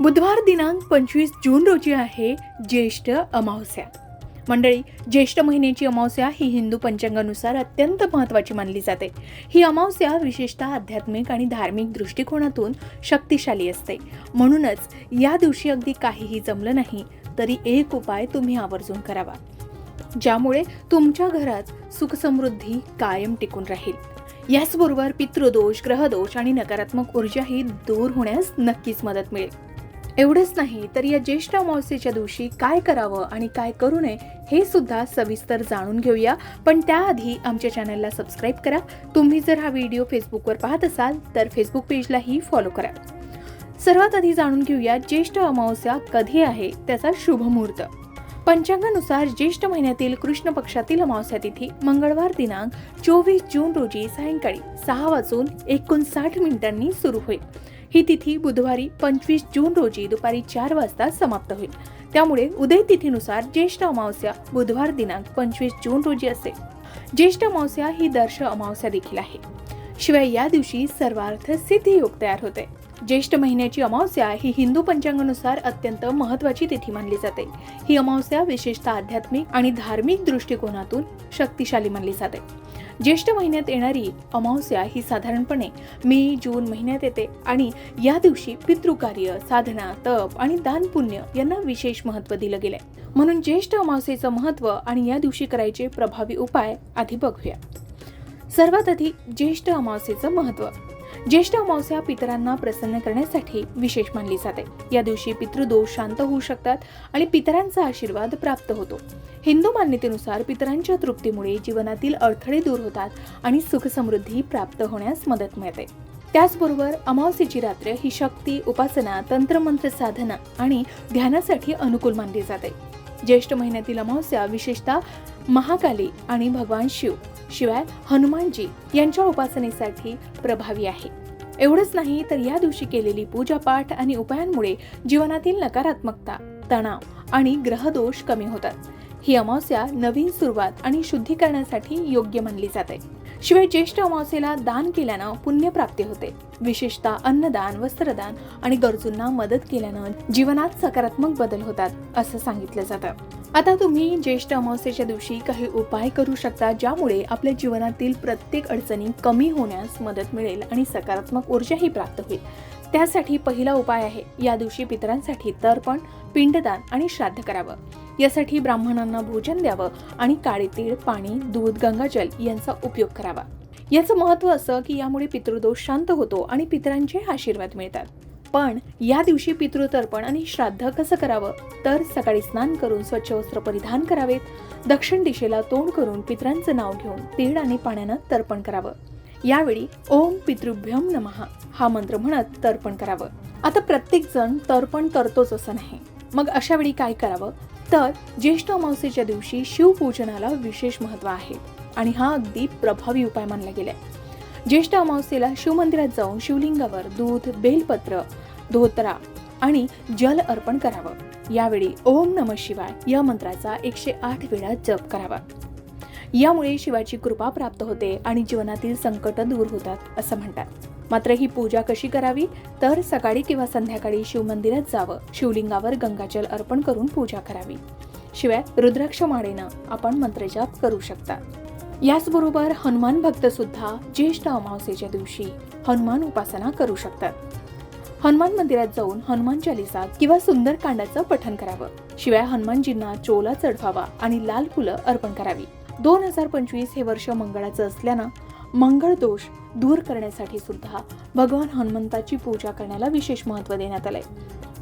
बुधवार दिनांक पंचवीस जून रोजी आहे ज्येष्ठ अमावस्या. मंडळी ज्येष्ठ महिन्याची अमावस्या ही हिंदू पंचांगानुसार अत्यंत महत्त्वाची मानली जाते. ही अमावस्या विशेषतः आध्यात्मिक आणि धार्मिक दृष्टिकोनातून शक्तिशाली असते. म्हणूनच या दिवशी अगदी काहीही जमलं नाही तरी एक उपाय तुम्ही आवर्जून करावा. ज्यामुळे तुमच्या घरात सुखसमृद्धी कायम टिकून राहील. याचबरोबर पितृदोष ग्रहदोष आणि नकारात्मक ऊर्जाही दूर होण्यास नक्कीच मदत मिळेल. एवढंच नाही तर या ज्येष्ठ अमावस्येच्या दिवशी काय करावं आणि काय करू नये हे सुद्धा सविस्तर जाणून घेऊया. पण त्याआधी आमच्या चॅनलला सबस्क्राईब करा. तुम्ही जर हा व्हिडिओ फेसबुकवर पाहत असाल तर फेसबुक पेजलाही फॉलो करा. सर्वात आधी जाणून घेऊया ज्येष्ठ अमावस्या कधी आहे त्याचा शुभ मुहूर्त. पंचांगानुसार ज्येष्ठ महिन्यातील कृष्ण पक्षातील अमावस्या तिथी मंगळवार दिनांक चोवीस जून रोजी सायंकाळी सहा वाजून एकोणसाठ मिनिटांनी सुरू होईल. ही तिथी बुधवारी पंचवीस जून रोजी दुपारी चार वाजता समाप्त होईल. त्यामुळे उदय तिथीनुसार ज्येष्ठ अमावस्या बुधवार दिनांक पंचवीस जून रोजी असेल. ज्येष्ठ अमावस्या ही दर्श अमावस्या देखील आहे. शिवाय या दिवशी सर्वार्थ सिद्धी योग तयार होते ज्येष्ठ महिन्याची अमावस्या ही हिंदू पंचांगानुसार अत्यंत महत्वाची तिथी मानली जाते. ही अमावस्या विशेषतः आध्यात्मिक आणि धार्मिक दृष्टिकोनातून शक्तिशाली मानली जाते. ज्येष्ठ महिन्यात येणारी अमावस्या ही साधारणपणे मे जून महिन्यात येते आणि या दिवशी पितृकार्य साधना तप आणि दानपुण्य यांना विशेष महत्त्व दिलं गेलंय. म्हणून ज्येष्ठ अमावस्येचं महत्त्व आणि या दिवशी करायचे प्रभावी उपाय आधी बघूया. सर्वात आधी ज्येष्ठ अमावस्येचं महत्त्व. ज्येष्ठ अमावस्या पितरांना प्रसन्न करण्यासाठी विशेष मानली जाते. या दिवशी पितृदोष शांत होऊ शकतात आणि पितरांचा आशीर्वाद प्राप्त होतो. हिंदू मान्यतेनुसार पितरांच्या तृप्तीमुळे जीवनातील अडथळे दूर होतात आणि सुखसमृद्धी प्राप्त होण्यास मदत मिळते. त्याचबरोबर अमावस्येची रात्र ही शक्ती उपासना तंत्रमंत्र साधना आणि ध्यानासाठी अनुकूल मानली जाते. ज्येष्ठ महिन्यातील अमावस्या विशेषतः महाकाली आणि भगवान शिव शिवाय हनुमानजी यांच्या उपासनेसाठी प्रभावी आहे. एवढंच नाही तर या दिवशी केलेली पूजापाठ आणि उपायांमुळे जीवनातील नकारात्मकता तणाव आणि ग्रहदोष कमी होतात. ही अमावस्या नवीन सुरुवात आणि शुद्धीकरणासाठी योग्य मानली जाते. शिवाय ज्येष्ठ अमावस्येला दान केल्यानं पुण्यप्राप्ती होते. विशेषतः अन्नदान वस्त्रदान आणि गरजूंना मदत केल्यानं जीवनात सकारात्मक बदल होतात असं सांगितलं जातं. आता तुम्ही ज्येष्ठ अमावस्येच्या दिवशी काही उपाय करू शकता ज्यामुळे आपल्या जीवनातील प्रत्येक अडचणी कमी होण्यास मदत मिळेल आणि सकारात्मक ऊर्जाही प्राप्त होईल. त्यासाठी पहिला उपाय आहे या दिवशी पितरांसाठी तर्पण पिंडदान आणि श्राद्ध करावं. यासाठी ब्राह्मणांना भोजन द्यावं आणि काळे तीळ पाणी दूध गंगाजल यांचा उपयोग करावा. याचं महत्त्व असं की यामुळे पितृदोष शांत होतो आणि पितरांचे आशीर्वाद मिळतात. पण या दिवशी पितृतर्पण आणि श्राद्ध कसं करावं? तर सकाळी स्नान करून स्वच्छ वस्त्र परिधान करावेत. दक्षिण दिशेला तोंड करून पितरांचं नाव घेऊन तीळ आणि पाण्यानं तर्पण करावं. यावेळी ओम पितृभ्यम नमः हा मंत्र म्हणत तर्पण करावं. आता प्रत्येक जण तर्पण करतोच असं नाही. मग अशा वेळी काय करावं? तर ज्येष्ठ अमावस्येच्या दिवशी शिवपूजनाला विशेष महत्त्व आहे आणि हा अगदी प्रभावी उपाय मानला गेलाय. ज्येष्ठ अमावस्येला शिवमंदिरात जाऊन शिवलिंगावर दूध बेलपत्र धोतरा आणि जल अर्पण करावं. यावेळी ओम नम शिवाय या मंत्राचा एकशे आठ वेळा जप करावा. यामुळे शिवाची कृपा प्राप्त होते आणि जीवनातील संकट दूर होतात असं म्हणतात. मात्र ही पूजा कशी करावी? तर सकाळी किंवा संध्याकाळी शिवमंदिरात जावं. शिवलिंगावर गंगाजल अर्पण करून पूजा करावी. शिवाय रुद्राक्ष माळेनं आपण मंत्रजाप करू शकता. याचबरोबर हनुमान भक्त सुद्धा ज्येष्ठ अमावस्येच्या दिवशी हनुमान उपासना करू शकतात. हनुमान मंदिरात जाऊन हनुमान चालिसा किंवा सुंदर कांडाचं करावं. शिवाय हनुमानजींना चोला चढवावा आणि लाल फुलं अर्पण करावी. दोन हजार पंचवीस हे वर्ष मंगळाचं असल्यानं मंगळ दोष दूर करण्यासाठी सुद्धा भगवान हनुमंताची पूजा करण्याला विशेष महत्त्व देण्यात आलंय.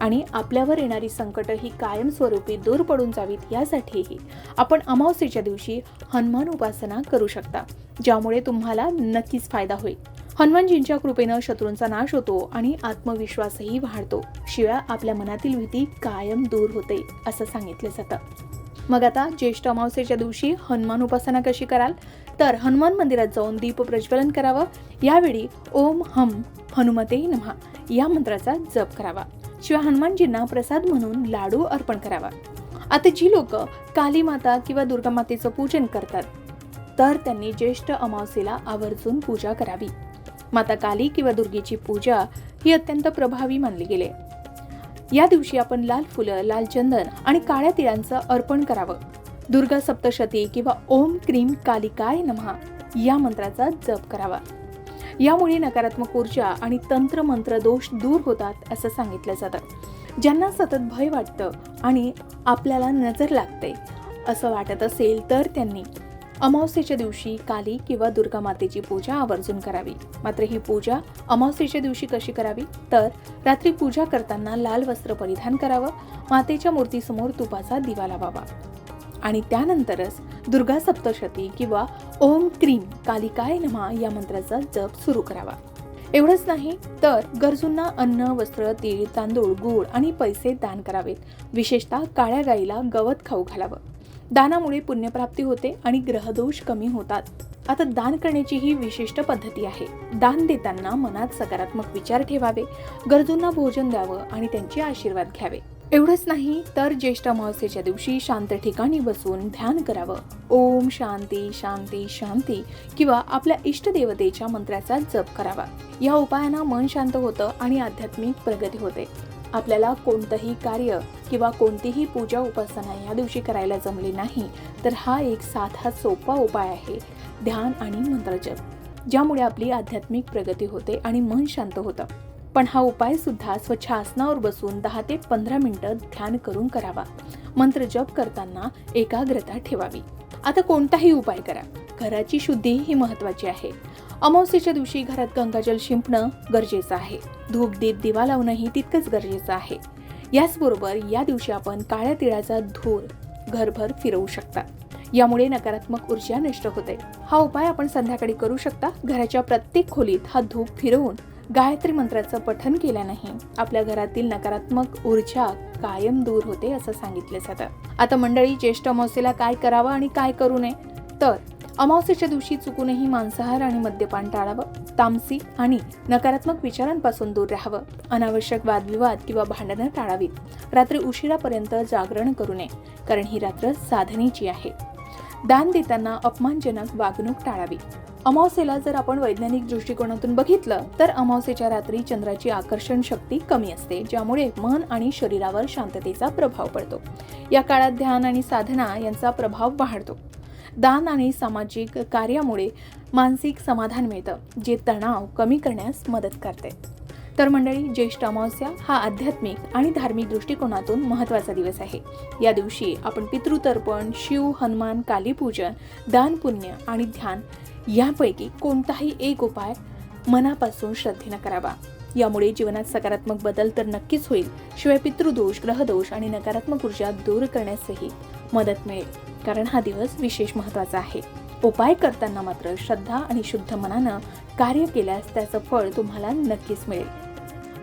आणि आपल्यावर येणारी संकट ही कायमस्वरूपी दूर पडून जावीत यासाठीही आपण अमावस्येच्या दिवशी हनुमान उपासना करू शकता ज्यामुळे तुम्हाला नक्कीच फायदा होईल. हनुमानजींच्या कृपेनं शत्रूंचा नाश होतो आणि आत्मविश्वासही वाढतो. शिवाय आपल्या मनातील भीती कायम दूर होते असं सांगितलं जातं. मग आता ज्येष्ठ अमावस्येच्या दिवशी हनुमान उपासना कशी कराल? तर हनुमान मंदिरात जाऊन दीप प्रज्वलन करावं. यावेळी ओम हम हनुमते नमहा या मंत्राचा जप करावा. शिवाय हनुमानजींना प्रसाद म्हणून लाडू अर्पण करावा. आता जी लोक काली माता किंवा दुर्गा मातेचं पूजन करतात तर त्यांनी ज्येष्ठ अमावस्येला आवर्जून पूजा करावी. माता काली किंवा दुर्गेची पूजा ही अत्यंत प्रभावी मानली गेली. या दिवशी आपण लाल फुलं लाल चंदन आणि काळ्या तिळांचं अर्पण करावं. दुर्गा सप्तशती किंवा ओम क्रीम कालिकाय नमहा या मंत्राचा जप करावा. यामुळे नकारात्मक ऊर्जा आणि तंत्र मंत्र दोष दूर होतात असं सांगितलं जातं. ज्यांना सतत भय वाटतं आणि आपल्याला नजर लागते असं वाटत असेल तर त्यांनी अमावस्येच्या दिवशी काली किंवा दुर्गा मातेची पूजा आवर्जून करावी. मात्र ही पूजा अमावस्येच्या दिवशी कशी करावी? तर रात्री पूजा करताना लाल वस्त्र परिधान करावं मातेच्या मूर्तीसमोर तुपाचा दिवा लावावा. आणि त्यानंतरच दुर्गा सप्तशती किंवा ओम क्रीम कालिकाय नमा या मंत्राचा जप सुरू करावा. एवढंच नाही तर गरजूंना अन्न वस्त्र तीळ तांदूळ गूळ आणि पैसे दान करावेत. विशेषतः काळ्या गाईला गवत खाऊ घालावं. दानामुळे पुण्यप्राप्ती होते आणि ग्रहदोष कमी होतात. आता दान करण्याची ही विशिष्ट पद्धती आहे. दान देताना मनात सकारात्मक विचार ठेवावे गरजूंना भोजन द्यावं आणि त्यांचे आशीर्वाद घ्यावे. एवढंच नाही तर ज्येष्ठ अमावस्येच्या दिवशी शांत ठिकाणी बसून ध्यान करावं. ओम शांती शांती शांती किंवा आपल्या इष्टदेवतेच्या मंत्राचा जप करावा. या उपायांना मन शांत होतं आणि आध्यात्मिक प्रगती होते. आपल्याला कोणतंही कार्य किंवा कोणतीही पूजा उपासना या दिवशी करायला जमली नाही तर हा एक साधा सोपा उपाय आहे. ध्यान आणि मंत्रजप ज्यामुळे आपली आध्यात्मिक प्रगती होते आणि मन शांत होतं. पण हा उपाय सुद्धा स्वच्छ आसनावर बसून दहा ते पंधरा मिनिटं ध्यान करून करावा. मंत्र जप करताना एकाग्रता ठेवावी. आता कोणताही उपाय करा. घराची शुद्धी ही महत्वाची आहे. अमावस्येच्या दिवशी घरात गंगाजल शिंपणं गरजेचं आहे. धूप दीप दिवा लावणंही तितकंच गरजेचं आहे. याचबरोबर या दिवशी आपण काळ्या तिळाचा धूर घरभर फिरवू शकता. यामुळे नकारात्मक ऊर्जा नष्ट होते. हा उपाय आपण संध्याकाळी करू शकता. घराच्या प्रत्येक खोलीत हा धूप फिरवून गायत्री मंत्राचं पठन केल्यानेही आपल्या घरातील नकारात्मक ऊर्जा कायम दूर होते असं सांगितलं जातं. आता मंडळी ज्येष्ठ अमावस्येला काय करावं आणि काय करू नये? तर अमावस्येच्या दिवशी चुकूनही मांसाहार आणि मद्यपान टाळावं. तामसिक आणि नकारात्मक विचारांपासून दूर राहावं. अनावश्यक वादविवाद किंवा भांडणं टाळावीत. रात्री उशिरापर्यंत जागरण करू नये कारण ही रात्र साधनेची आहे. दान देताना अपमानजनक वागणूक टाळावी. अमावस्येला जर आपण वैज्ञानिक दृष्टिकोनातून बघितलं तर अमावस्येच्या रात्री चंद्राची आकर्षण शक्ती कमी असते ज्यामुळे मन आणि शरीरावर शांततेचा प्रभाव पडतो. या काळात ध्यान आणि साधना यांचा प्रभाव वाढतो. दान आणि सामाजिक कार्यामुळे मानसिक समाधान मिळतं जे तणाव कमी करण्यास मदत करते. तर मंडळी ज्येष्ठ अमावस्या हा आध्यात्मिक आणि धार्मिक दृष्टिकोनातून महत्त्वाचा दिवस आहे. या दिवशी आपण पितृतर्पण शिव हनुमान कालीपूजन दानपुण्य आणि ध्यान यापैकी कोणताही एक उपाय मनापासून श्रद्धेनं करावा. यामुळे जीवनात सकारात्मक बदल तर नक्कीच होईल. शिवाय पितृदोष ग्रहदोष आणि नकारात्मक ऊर्जा दूर करण्यासही मदत मिळेल. कारण हा दिवस विशेष महत्त्वाचा आहे. उपाय करताना मात्र श्रद्धा आणि शुद्ध मनानं कार्य केल्यास त्याचं फळ तुम्हाला नक्कीच मिळेल.